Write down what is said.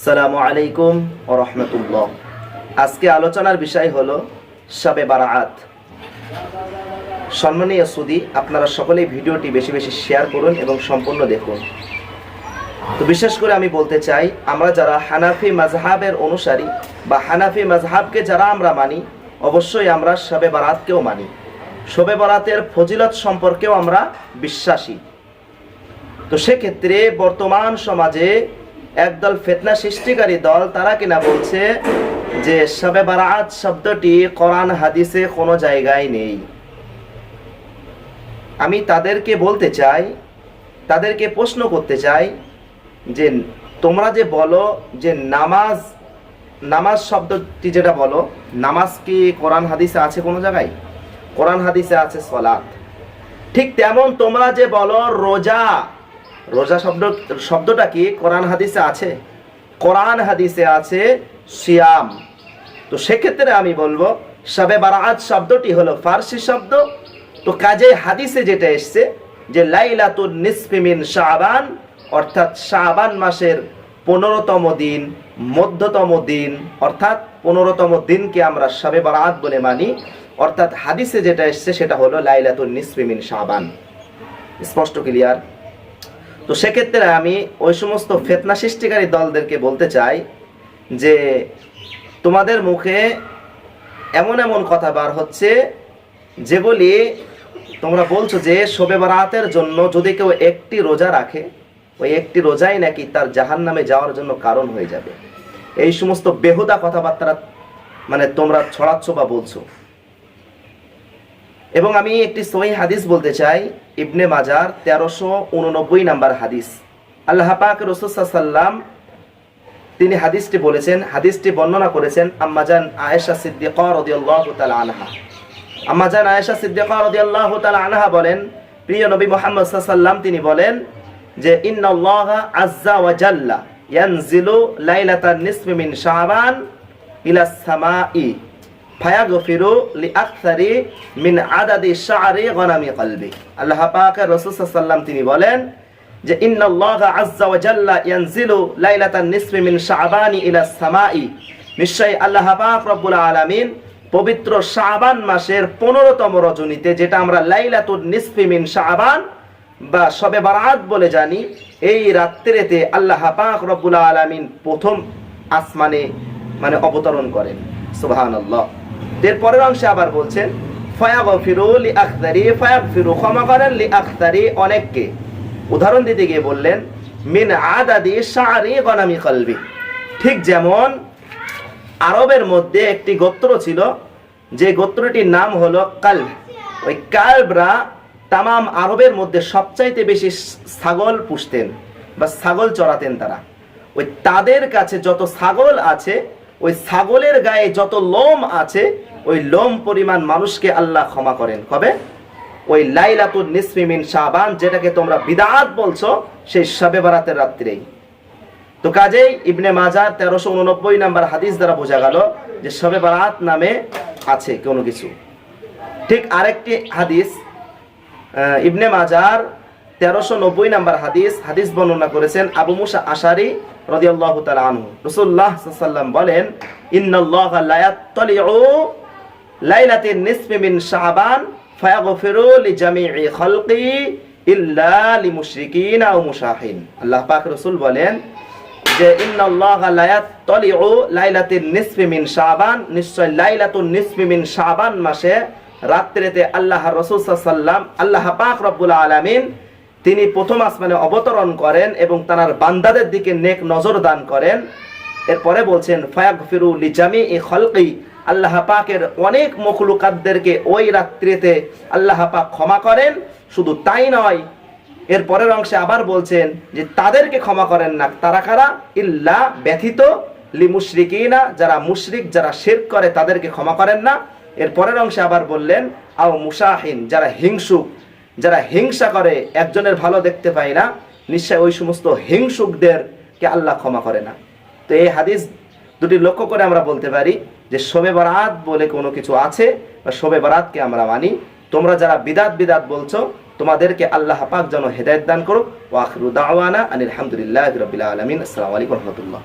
আসসালামু আলাইকুম ও রহমতুল্লাহ। আজকে আলোচনার বিষয় হলো শবে বারাআত। সম্মানীয় সুদি, আপনারা সকলেই ভিডিওটি বেশি বেশি শেয়ার করুন এবং সম্পূর্ণ দেখুন। তো বিশেষ করে আমি বলতে চাই, আমরা যারা হানাফি মাজহাবের অনুসারী বা হানাফি মাজহাবকে যারা আমরা মানি, অবশ্যই আমরা শবে বারাতকেও মানি। শবে বারাতের ফজিলত সম্পর্কেও আমরা বিশ্বাসী। তো সেক্ষেত্রে বর্তমান সমাজে একদল ফেতনা সৃষ্টিকারী দল, তারা কিনা বলছে যে শবে বারাত শব্দটি কোরআন, হাদিসে কোনো জায়গায় নেই। আমি তাদেরকে বলতে চাই, তাদেরকে প্রশ্ন করতে চাই যে তোমরা যে বলো যে নামাজ নামাজ শব্দটি যেটা বলো, নামাজ কি কোরআন, হাদিসে আছে কোনো জায়গায়? কোরআন, হাদিসে আছে সলাৎ। ঠিক তেমন তোমরা যে বলো রোজা রোজা শব্দ, শব্দটা কি? কোরআন হাদিসে আছে? কোরআন হাদিসে আছে সিয়াম। তো সেক্ষেত্রে আমি বলব শবে বারাত শব্দটি হলো ফার্সি শব্দ। তো কাজে হাদিসে যেটা এসছে, যে লাইলাতুন নিসফিমিন শাবান, অর্থাৎ শাবান মাসের পনেরোতম দিন, মধ্যতম দিন, অর্থাৎ পনেরোতম দিনকে আমরা শবে বারাত বলে মানি। অর্থাৎ হাদিসে যেটা এসছে, সেটা হলো লাইলাতুন নিসফিমিন শাবান। স্পষ্ট ক্লিয়ার? তো সেক্ষেত্রে আমি ওই সমস্ত ফেতনা সৃষ্টিকারী দলদেরকে বলতে চাই যে তোমাদের মুখে এমন এমন কথা বার হচ্ছে যেগুলি তোমরা বলছো যে শোবে বারাতের জন্য যদি কেউ একটি রোজা রাখে, ওই একটি রোজাই নাকি তার জাহান নামে যাওয়ার জন্য কারণ হয়ে যাবে। এই সমস্ত বেহুদা কথাবার্তা মানে তোমরা ছড়াচ্ছ বা বলছো। এবং আমি একটি সহি হাদিস বলতে চাই, ইবনে মাজার তেরোশো উননব্বই নাম্বার হাদিস। আল্লাহ পাক রসুসাল্লাম তিনি হাদিসটি বলেছেন, হাদিসটি বর্ণনা করেছেন আম্মাজান আয়েশা সিদ্দিকা আনহা। আম্মাজান আয়েশা সিদ্দিকা আনহা বলেন, প্রিয় নবী মুহাম্মদ সাল্লাম তিনি বলেন যে, ইন্নাল্লাহ আজ্জা ওয়া জাল্লা ইয়ানজিলু লাইলাতান নিসফি মিন শাবান ইলা সামাই। ফায়াগফিরু লিআকসারি মিন আদাদি শাআরি গনামি কলবি। আল্লাহ পাক রাসূল সাল্লাল্লাহু তিনি বলেন যে, ইন্নাল্লাহ আজ্জা ওয়া জাল্লা ইয়ানজিলু লাইলাতান নিসফি মিন শাবানি ইলা সামাই। নিশ্চয়ই আল্লাহ পাক রব্বুল আলামিন পবিত্র শাবান মাসের পনেরোতম রজনীতে যেটা আমরা লাইলাতুন নিসফি মিন শাবান বা সবে বারাত বলে জানি, এই রাত্রেতে আল্লাহ পাক রব্বুল আলামিন প্রথম আসমানে মানে অবতরণ করেন। সুবহানাল্লাহ। এর অংশে আবার বলছেন, ফায়াগফিরু লি আখতারি ফায়াগফিরু ক্ষমা করেন লি আখতারি অনেককে। উদাহরণ দিতে গিয়ে বললেন, মিন আদাদি শারি গনামি কলবি। ঠিক যেমন আরবের মধ্যে একটি গোত্র ছিল, যে গোত্রটির নাম হলো কাল ওই কালবরা তামাম আরবের মধ্যে সবচাইতে বেশি ছাগল পুষতেন বা ছাগল চড়াতেন তারা। ওই তাদের কাছে যত ছাগল আছে ওই ছাগলের গায়ে যত লোম আছে, ওই লোম পরিমাণ মানুষকে আল্লাহ ক্ষমা করেন। কবে? ওই লাইলাতুল নিসফিমিন শাবান, যেটাকে তোমরা বিদাত বলছো, সেই শবে বারাতের রাত্রেই। তো কাজেই ইবনে মাজার তেরোশো উননব্বই নাম্বার হাদিস দ্বারা বোঝা গেল যে শবে বারাত নামে আছে কোনো কিছু। ঠিক আরেকটি হাদিস ইবনে মাজার তেরোশো নব্বই নাম্বার হাদিস হাদিস বর্ণনা করেছেন আবু মুসা আশারি রদিয়াল্লাহু তাআলা আনহু। রাসূলুল্লাহ সাল্লাল্লাহু বলেন, ইন্নাল্লাহা লা ইয়াত্তালিউ লাইলাতিন নিসফি মিন শাবান ফায়াগফিরু লিজামিই খালকি ইল্লা লিমুশরিকিন আও মুশাহিন। আল্লাহ পাক রাসূল বলেন যে, ইন্নাল্লাহা লা ইয়াত্তালিউ লাইলাতিন নিসফি মিন শাবান। নিশ্চয় লাইলাতুন নিসফি মিন শাবান মাসে রাত্রিতে আল্লাহ রাসূল সাল্লাম আল্লাহ পাক রব্বুল আলামিন তিনি প্রথম আসমানে অবতরণ করেন এবং তার বান্দাদের দিকে নেক নজর দান করেন। এরপরে বলছেন ফায়াক ফিরু লিজামি ই খলকি। আল্লাহ পাকের অনেক মখলুকাতদেরকে ওই রাত্রিতে আল্লাহ পাক ক্ষমা করেন। শুধু তাই নয় এর পরের অংশে আবার বলছেন যে, তাদেরকে ক্ষমা করেন না তারা কারা? ইল্লা ব্যথিত লি মুশরিকিনা, যারা মুশরিক, যারা শের করে, তাদেরকে ক্ষমা করেন না। এর পরের অংশে আবার বললেন, আও মুসাহিন যারা হিংসুক যারা হিংসা করে, একজনের ভালো দেখতে পায় না, নিশ্চয় ওই সমস্ত হিংসুকদেরকে আল্লাহ ক্ষমা করে না। তো এই হাদিস দুটি লক্ষ্য করে আমরা বলতে পারি যে, শোবে বারাত বলে কোনো কিছু আছে বা শোবে বারাতকে আমরা মানি। তোমরা যারা বিদাত বিদাত বলছো, তোমাদেরকে আল্লাহ পাক যেন হেদায়ত দান করুক। ওয়াখরু দাওয়ানা আনিল হামদুলিল্লাহ রবিল আলমিন। আসসালামু আলাইকুম রহমতুল্লাহ।